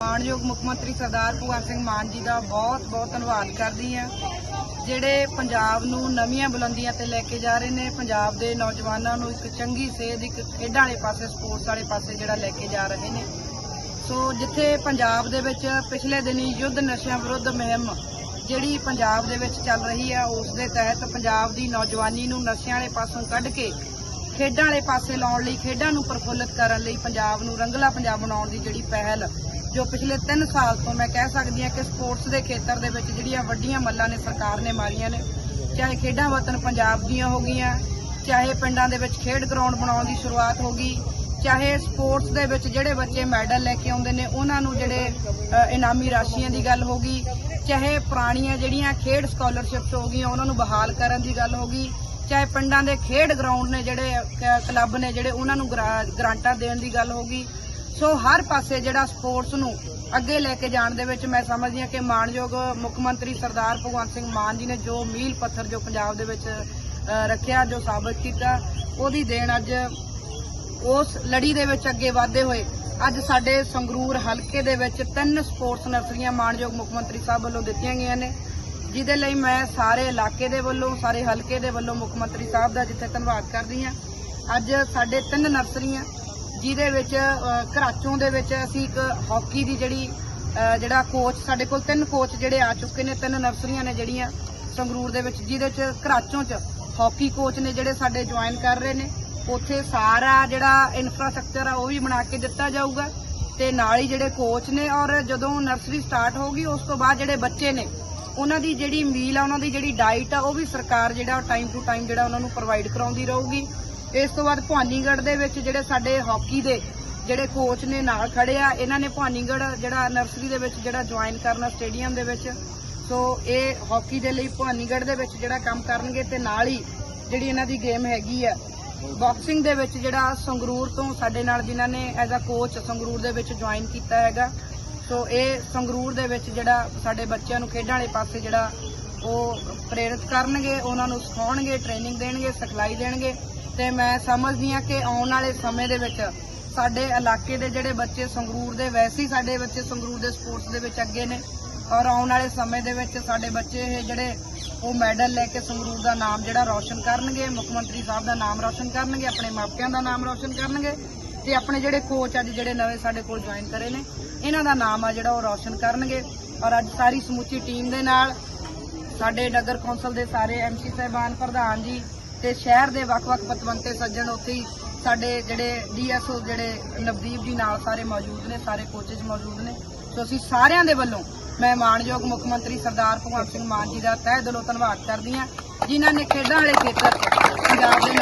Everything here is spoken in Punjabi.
ਮਾਣਯੋਗ ਮੁੱਖ ਮੰਤਰੀ ਸਰਦਾਰ ਭਗਵੰਤ ਸਿੰਘ ਮਾਨ ਜੀ ਦਾ ਬਹੁਤ ਬਹੁਤ ਧੰਨਵਾਦ ਕਰਦੀ ਹਾਂ। ਜਿਹੜੇ ਪੰਜਾਬ ਨੂੰ ਨਵੀਆਂ ਬੁਲੰਦੀਆਂ ਤੇ ਲੈ ਕੇ ਜਾ ਰਹੇ ਨੇ, ਪੰਜਾਬ ਦੇ ਨੌਜਵਾਨਾਂ ਨੂੰ ਇੱਕ ਚੰਗੀ ਸੇਧ ਇੱਕ ਖੇਡਾਂ ਵਾਲੇ ਪਾਸੇ, ਸਪੋਰਟਸ ਵਾਲੇ ਪਾਸੇ ਜਿਹੜਾ ਲੈ ਕੇ ਜਾ ਰਹੇ ਨੇ। ਸੋ ਜਿੱਥੇ ਪੰਜਾਬ ਦੇ ਵਿੱਚ ਪਿਛਲੇ ਦਿਨੀ ਯੁੱਧ ਨਸ਼ਿਆਂ ਵਿਰੁੱਧ ਮੁਹਿੰਮ ਜਿਹੜੀ ਪੰਜਾਬ ਦੇ ਵਿੱਚ ਚੱਲ ਰਹੀ ਆ ਉਸ ਦੇ ਤਹਿਤ ਪੰਜਾਬ ਦੀ ਨੌਜਵਾਨੀ ਨੂੰ ਨਸ਼ਿਆਂ ਵਾਲੇ ਪਾਸੋਂ ਕੱਢ ਕੇ ਖੇਡਾਂ ਵਾਲੇ ਪਾਸੇ ਲਾਉਣ ਲਈ, ਖੇਡਾਂ ਨੂੰ ਪ੍ਰਫੁੱਲਤ ਕਰਨ ਲਈ ਪੰਜਾਬ ਨੂੰ ਰੰਗਲਾ ਪੰਜਾਬ ਬਣਾਉਣ ਦੀ ਜਿਹੜੀ ਪਹਿਲ ਜੋ ਪਿਛਲੇ 3 ਸਾਲ ਤੋਂ ਮੈਂ ਕਹਿ ਸਕਦੀ ਹਾਂ ਕਿ ਸਪੋਰਟਸ ਦੇ ਖੇਤਰ ਦੇ ਵਿੱਚ ਜਿਹੜੀਆਂ ਵੱਡੀਆਂ ਮੱਲਾਂ ਨੇ ਸਰਕਾਰ ਨੇ ਮਾਰੀਆਂ ਨੇ, ਚਾਹੇ ਖੇਡਾਂ ਵਤਨ ਪੰਜਾਬ ਦੀਆਂ ਹੋ ਗਈਆਂ, ਚਾਹੇ ਪਿੰਡਾਂ ਦੇ ਵਿੱਚ ਖੇਡ ਗਰਾਊਂਡ ਬਣਾਉਣ ਦੀ ਸ਼ੁਰੂਆਤ ਹੋ ਗਈ, ਚਾਹੇ ਸਪੋਰਟਸ ਦੇ ਵਿੱਚ ਜਿਹੜੇ ਬੱਚੇ ਮੈਡਲ ਲੈ ਕੇ ਆਉਂਦੇ ਨੇ, ਉਹਨਾਂ ਨੂੰ ਜਿਹੜੇ ਇਨਾਮੀ ਰਾਸ਼ੀਆਂ ਦੀ ਗੱਲ ਹੋ ਗਈ, ਚਾਹੇ ਪੁਰਾਣੀਆਂ ਜਿਹੜੀਆਂ ਖੇਡ ਸਕਾਲਰਸ਼ਿਪਸ ਹੋ ਗਈਆਂ, ਉਹਨਾਂ ਨੂੰ ਬਹਾਲ ਕਰਨ ਦੀ ਗੱਲ ਹੋ ਗਈ, ਚਾਹੇ ਪਿੰਡਾਂ ਦੇ ਖੇਡ ਗਰਾਊਂਡ ਨੇ ਜਿਹੜੇ ਕਲੱਬ ਨੇ ਜਿਹੜੇ, ਉਹਨਾਂ ਨੂੰ ਗਰਾ- ਗਰਾਂਟਾਂ ਦੇਣ ਦੀ ਗੱਲ ਹੋ ਗਈ ਸੋ ਹਰ ਪਾਸੇ ਜਿਹੜਾ ਸਪੋਰਟਸ ਨੂੰ ਅੱਗੇ ਲੈ ਕੇ ਜਾਣ ਦੇ ਵਿੱਚ ਮੈਂ ਸਮਝਦੀ ਹਾਂ ਕਿ ਮਾਣਯੋਗ ਮੁੱਖ ਮੰਤਰੀ ਸਰਦਾਰ ਭਗਵੰਤ ਸਿੰਘ ਮਾਨ ਜੀ ਨੇ ਜੋ ਮੀਲ ਪੱਥਰ ਜੋ ਪੰਜਾਬ ਦੇ ਵਿੱਚ ਰੱਖਿਆ, ਜੋ ਸਾਬਤ ਕੀਤਾ, ਉਹਦੀ ਦੇਣ ਅੱਜ ਉਸ ਲੜੀ ਦੇ ਵਿੱਚ ਅੱਗੇ ਵਧਦੇ ਹੋਏ ਅੱਜ ਸਾਡੇ ਸੰਗਰੂਰ ਹਲਕੇ ਦੇ ਵਿੱਚ ਤਿੰਨ ਸਪੋਰਟਸ ਨਰਸਰੀਆਂ ਮਾਣਯੋਗ ਮੁੱਖ ਮੰਤਰੀ ਸਾਹਿਬ ਵੱਲੋਂ ਦਿੱਤੀਆਂ ਗਈਆਂ ਨੇ, ਜਿਹਦੇ ਲਈ ਮੈਂ ਸਾਰੇ ਇਲਾਕੇ ਦੇ ਵੱਲੋਂ, ਸਾਰੇ ਹਲਕੇ ਦੇ ਵੱਲੋਂ ਮੁੱਖ ਮੰਤਰੀ ਸਾਹਿਬ ਦਾ ਜਿੱਥੇ ਧੰਨਵਾਦ ਕਰਦੀ ਹਾਂ। ਅੱਜ ਸਾਡੇ ਤਿੰਨ ਨਰਸਰੀਆਂ ਜਿਹਦੇ ਵਿੱਚ ਅ, ਘਰਾਚੋਂ ਦੇ ਵਿੱਚ ਅਸੀਂ ਇੱਕ ਹਾਕੀ ਦੀ ਜਿਹੜੀ ਜਿਹੜਾ ਕੋਚ ਸਾਡੇ ਕੋਲ ਤਿੰਨ ਕੋਚ ਜਿਹੜੇ ਆ ਚੁੱਕੇ ਨੇ ਤਿੰਨ ਨਰਸਰੀਆਂ ਨੇ ਜਿਹੜੀਆਂ ਸੰਗਰੂਰ ਦੇ ਵਿੱਚ ਜਿਹਦੇ ਚ ਕਰਾਚੋਂ ਚ ਹਾਕੀ ਕੋਚ ਨੇ ਜਿਹੜੇ ਸਾਡੇ ਜੁਆਇਨ ਕਰ ਰਹੇ ਨੇ। ਉੱਥੇ ਸਾਰਾ ਜਿਹੜਾ ਇਨਫਰਾਸਟ੍ਰਕਚਰ ਆ ਉਹ ਵੀ ਬਣਾ ਕੇ ਦਿੱਤਾ ਜਾਊਗਾ ਤੇ ਨਾਲ ਹੀ ਜਿਹੜੇ ਕੋਚ ਨੇ ਔਰ ਜਦੋਂ ਨਰਸਰੀ ਸਟਾਰਟ ਹੋਊਗੀ ਉਸ ਤੋਂ ਬਾਅਦ ਜਿਹੜੇ ਬੱਚੇ ਨੇ ਉਹਨਾਂ ਦੀ ਜਿਹੜੀ ਮੀਲ ਆ ਉਹਨਾਂ ਦੀ ਜਿਹੜੀ ਡਾਈਟ ਆ ਉਹ ਵੀ ਸਰਕਾਰ ਜਿਹੜਾ ਟਾਈਮ ਟੂ ਟਾਈਮ ਜਿਹੜਾ ਉਹਨਾਂ ਨੂੰ ਪ੍ਰੋਵਾਈਡ ਕਰਾਉਂਦੀ ਰਹੂਗੀ। ਇਸ ਤੋਂ ਬਾਅਦ ਭਵਾਨੀਗੜ੍ਹ ਦੇ ਵਿੱਚ ਜਿਹੜੇ ਸਾਡੇ ਹਾਕੀ ਦੇ ਜਿਹੜੇ ਕੋਚ ਨੇ ਨਾਲ ਖੜੇ ਆ, ਇਹਨਾਂ ਨੇ ਭਵਾਨੀਗੜ੍ਹ ਜਿਹੜਾ ਨਰਸਰੀ ਦੇ ਵਿੱਚ ਜਿਹੜਾ ਜੁਆਇਨ ਕਰਨਾ ਸਟੇਡੀਅਮ ਦੇ ਵਿੱਚ। ਸੋ ਇਹ ਹਾਕੀ ਦੇ ਲਈ ਭਵਾਨੀਗੜ੍ਹ ਦੇ ਵਿੱਚ ਜਿਹੜਾ ਕੰਮ ਕਰਨਗੇ ਤੇ ਨਾਲ ਹੀ ਜਿਹੜੀ ਇਹਨਾਂ ਦੀ ਗੇਮ ਹੈਗੀ ਆ ਬਾਕਸਿੰਗ ਦੇ ਵਿੱਚ ਜਿਹੜਾ ਸੰਗਰੂਰ ਤੋਂ ਸਾਡੇ ਨਾਲ ਜਿਨ੍ਹਾਂ ਨੇ ਐਜ਼ ਅ ਕੋਚ ਸੰਗਰੂਰ ਦੇ ਵਿੱਚ ਜੁਆਇਨ ਕੀਤਾ ਹੈਗਾ। ਸੋ ਇਹ ਸੰਗਰੂਰ ਦੇ ਵਿੱਚ ਜਿਹੜਾ ਸਾਡੇ ਬੱਚਿਆਂ ਨੂੰ ਖੇਡਾਂ ਵਾਲੇ ਪਾਸੇ ਜਿਹੜਾ ਉਹ ਪ੍ਰੇਰਿਤ ਕਰਨਗੇ, ਉਹਨਾਂ ਨੂੰ ਸਿਖਾਉਣਗੇ ਟ੍ਰੇਨਿੰਗ ਦੇਣਗੇ, ਸਿਖਲਾਈ ਦੇਣਗੇ। ਤੇ ਮੈਂ ਸਮਝਦੀ ਹਾਂ ਕਿ ਆਉਣ ਵਾਲੇ ਸਮੇਂ ਦੇ ਵਿੱਚ ਸਾਡੇ ਇਲਾਕੇ ਦੇ ਜਿਹੜੇ ਬੱਚੇ ਸੰਗਰੂਰ ਦੇ, ਵੈਸੇ ਹੀ ਸਾਡੇ ਬੱਚੇ ਸੰਗਰੂਰ ਦੇ ਸਪੋਰਟਸ ਦੇ ਵਿੱਚ ਅੱਗੇ ਨੇ। ਔਰ ਆਉਣ ਵਾਲੇ ਸਮੇਂ ਦੇ ਵਿੱਚ ਸਾਡੇ ਬੱਚੇ ਇਹ ਜਿਹੜੇ ਉਹ ਮੈਡਲ ਲੈ ਕੇ ਸੰਗਰੂਰ ਦਾ ਨਾਮ ਜਿਹੜਾ ਰੌਸ਼ਨ ਕਰਨਗੇ, ਮੁੱਖ ਮੰਤਰੀ ਸਾਹਿਬ ਦਾ ਨਾਮ ਰੌਸ਼ਨ ਕਰਨਗੇ, ਆਪਣੇ ਮਾਪਿਆਂ ਦਾ ਨਾਮ ਰੌਸ਼ਨ ਕਰਨਗੇ ਤੇ ਆਪਣੇ ਜਿਹੜੇ ਕੋਚ ਅੱਜ ਜਿਹੜੇ ਨਵੇਂ ਸਾਡੇ ਕੋਲ ਜੁਆਇਨ ਕਰੇ ਨੇ, ਇਹਨਾਂ ਦਾ ਨਾਮ ਆ ਜਿਹੜਾ ਉਹ ਰੌਸ਼ਨ ਕਰਨਗੇ। ਔਰ ਅੱਜ ਸਾਰੀ ਸਮੁੱਚੀ ਟੀਮ ਦੇ ਨਾਲ ਸਾਡੇ ਨਗਰ ਕੌਂਸਲ ਦੇ ਸਾਰੇ ਐਮਸੀ ਸਾਹਿਬਾਨ, ਪ੍ਰਧਾਨ ਜੀ ਤੇ ਸ਼ਹਿਰ ਦੇ ਵੱਖ-ਵੱਖ ਪਤਵੰਤੇ ਸੱਜਣ ਉੱਥੇ ਹੀ ਸਾਡੇ ਜਿਹੜੇ ਡੀਐਸਓ ਜਿਹੜੇ ਨਵਦੀਪ ਜੀ ਨਾਲ ਸਾਰੇ ਮੌਜੂਦ ਨੇ, ਸਾਰੇ ਕੋਚਿਸ ਮੌਜੂਦ ਨੇ। ਸੋ ਅਸੀਂ ਸਾਰਿਆਂ ਦੇ ਵੱਲੋਂ ਮੈਂ ਮਾਣਯੋਗ ਮੁੱਖ ਮੰਤਰੀ ਸਰਦਾਰ ਭਗਵੰਤ ਸਿੰਘ ਮਾਨ ਜੀ ਦਾ ਤਹਿ ਦਿਲੋਂ ਧੰਨਵਾਦ ਕਰਦੀ ਹਾਂ। ਜਿਨ੍ਹਾਂ ਨੇ ਖੇਡਾਂ ਵਾਲੇ ਖੇਤਰ ਪੰਜਾਬ ਦੇ